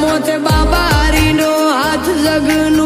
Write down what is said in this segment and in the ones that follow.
મોતે બાબા હાથ જગનો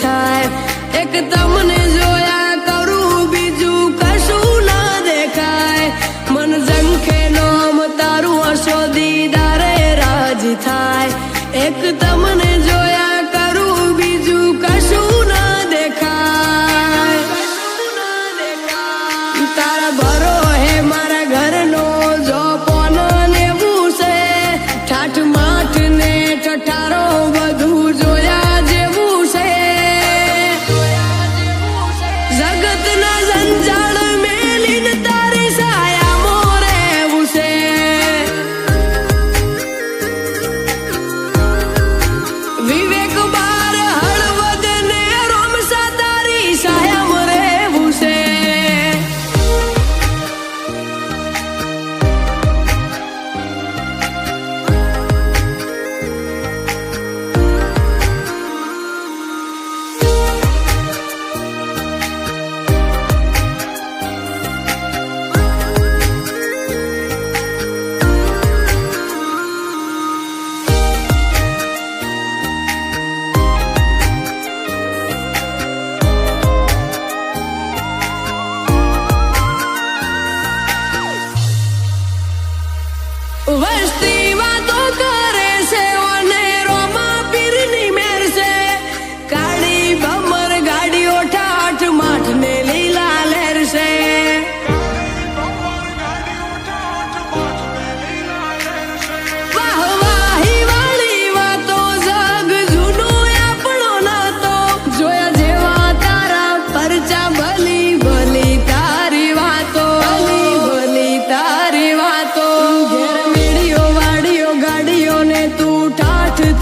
થાય. એક તમને જોયા કરું બીજું કશું ના દેખાય. મન જંખે નોમ તારું હશો દીદારે રાજ થાય. એક Vive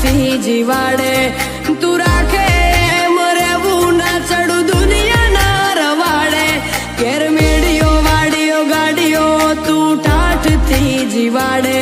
હાથી જીવાડે. તું રાખે એમ ના ચડું દુનિયાના રવાડે. કેર મેળીઓ વાડીઓ ગાડીઓ તું ઠાઠથી જીવાડે.